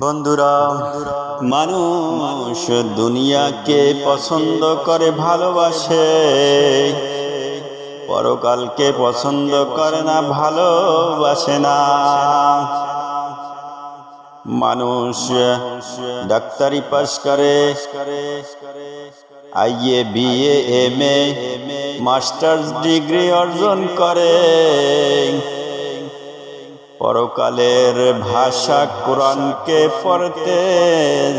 বন্ধুরা, মানুষ দুনিয়াকে পছন্দ করে, ভালোবাসে। পরকালকে পছন্দ করে না, ভালোবাসে না। মানুষ ডাক্তারি পাশ করে, IA, BA, M A, masters degree অর্জন করে। পরকালের ভাষা কোরআনকে পড়তে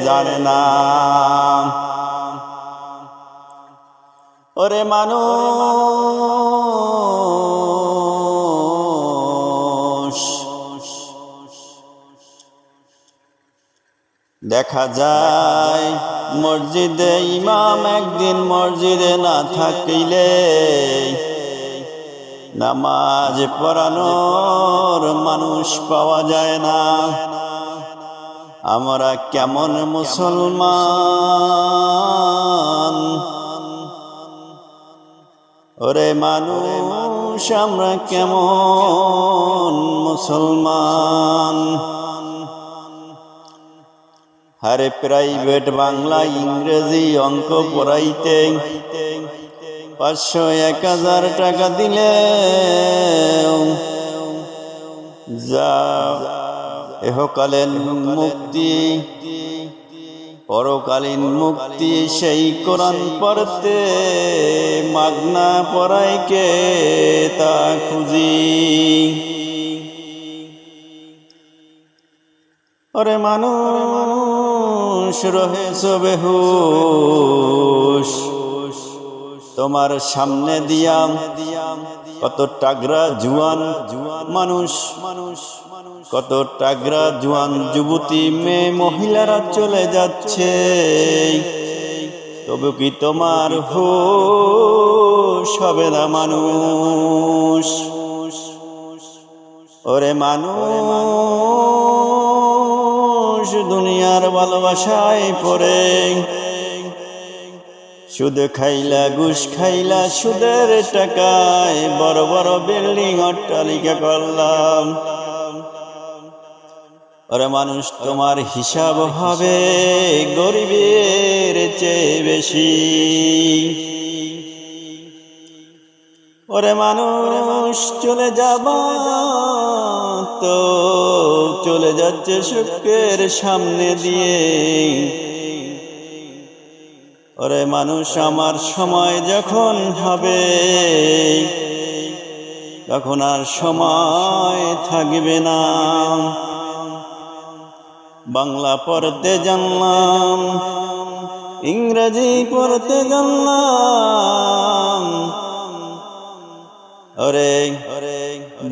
জানে না। ওরে মানুষ, দেখা যায় মসজিদে ইমাম একদিন মসজিদে না থাকিলে নামাজ পড়ানোর মানুষ পাওয়া যায় না। আমরা কেমন মুসলমান? ওরে মানুষ, আমরা কেমন মুসলমান? আরে প্রাইভেট বাংলা ইংরেজি অঙ্ক পড়াইতে পাঁচশো এক হাজার টাকা দিলে যা এহকালীন মুক্তি, পরকালীন মুক্তি সেই কোরআন পড়তে মাগনা পড়াইকে তা খুঁজি। ওরে মানুষ রহেছ বেহুশ তোমার সামনে দিয়াম। কত টাগরা জুয়ান মানুষ মানুষ কত টাগরা জুয়ান যুবতী মেয়ে মহিলারা চলে যাচ্ছে। তবু কি তোমার হো হবে না মানুষ? ওরে মানুষ, দুনিয়ার ভালোবাসায় পড়ে। সুদ খাইলা, ঘুষ খাইলা, সুদের টাকায় বড় বড় বিল্ডিং অট্টালিকা করলাম। ওরে মানুষ, তোমার হিসাব হবে গরিবের চেয়ে বেশি। ওরে মানুষ, চলে যাব তো, চলে যাচ্ছে সুখের সামনে দিয়ে। ওরে মানুষ, আমার সময় যখন হবে, তখন আর সময় থাকবে না। বাংলা পড়তে জানলাম, ইংরেজি পড়তে জানলাম। ওরে,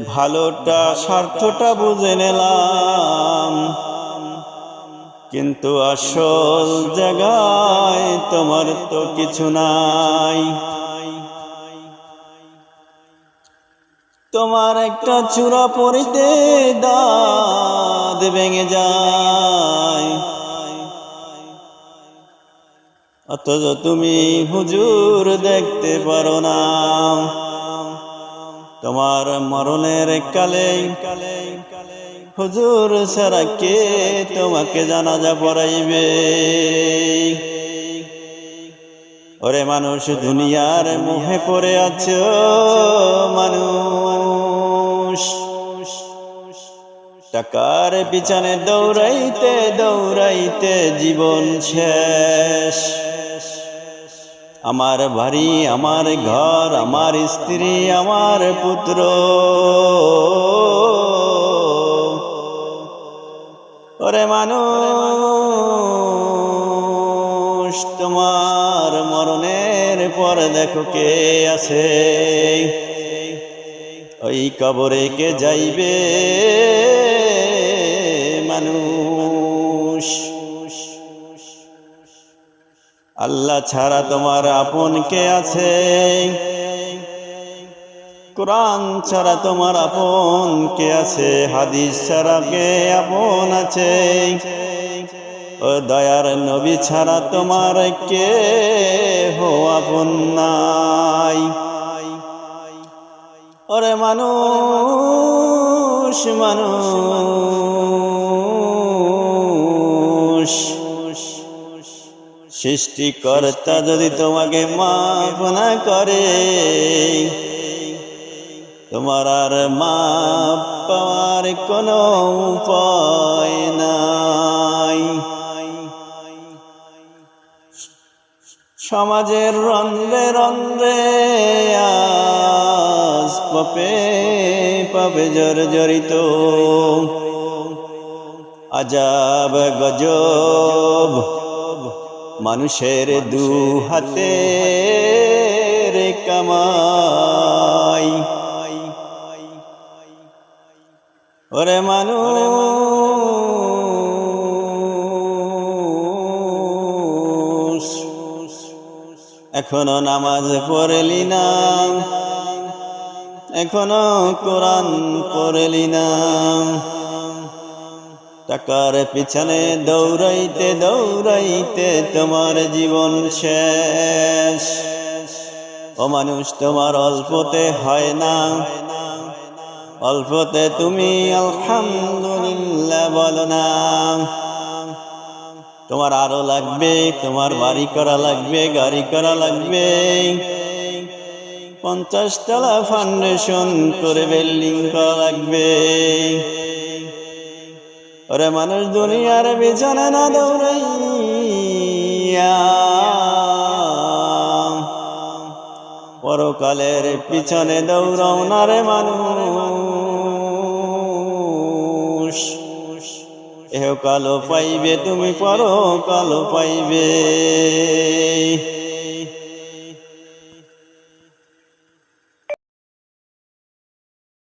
ভালোটা, স্বার্থটা বুঝে নিলাম। কিন্তু আসল জায়গায় তোমার তো কিছু নাই। তোমার একটা চূড়া পরিতে দাঁত ভেঙে যায়। অথচ তুমি হুজুর দেখতে পারো না। তোমার মরণের কালে কালে হুজুর সারা কে তোমাকে জানাজা পড়াইবে? ওরে মানুষ দুনিয়ার মুহে পড়ে আছো, মানুষ। টাকার পিছনে দৌড়াইতে দৌড়াইতে জীবন শেষ। আমার বাড়ি, আমার ঘর, আমার স্ত্রী, আমার পুত্র। ওরে মানুষ, তোমার মরণের পর দেখো কে আছে। ওই কবরে কে যাইবে মানুষ? আল্লাহ ছাড়া তোমার আপন কে আছে? কোরআন ছাড়া তোমার আপন কে আছে? হাদিস ছাড়া কে আপন আছে? ও দয়ার নবী ছাড়া তোমার কে হো আপন নাই? ওরে মানুষ মানুষ, সৃষ্টিকর্তা যদি তোমাকে মাফ না করে তোমার আর মাপ পাওয়ার কোনো উপায় নাই। সমাজের রন্ধ্রে রন্ধ্রে আজ পাপে পাবে জর্জরিত আজাব গজব মানুষের দু হাতে রে কামাই। ওরে মানুষ এখনও নামাজ পড়লি না। এখনও কোরআন পড়লি না। টাকার পিছনে দৌড়াইতে দৌড়াইতে তোমার জীবন শেষ। ও মানুষ তোমার অল্পতে হয় না। অল্পতে তুমি আলহামদুলিল্লাহ বলো না। তোমার আরও লাগবে, তোমার বাড়ি করা লাগবে, গাড়ি করা লাগবে। পঞ্চাশ তলা ফাউন্ডেশন করে বিল্ডিং করা লাগবে। ওরে মানুষ দুনিয়ার বিছানা না দৌড়াইয়া। পরকালের পিছনে দৌড়াও না রে মানুষ। এহ কালো পাইবে তুমি পরকালো পাইবে।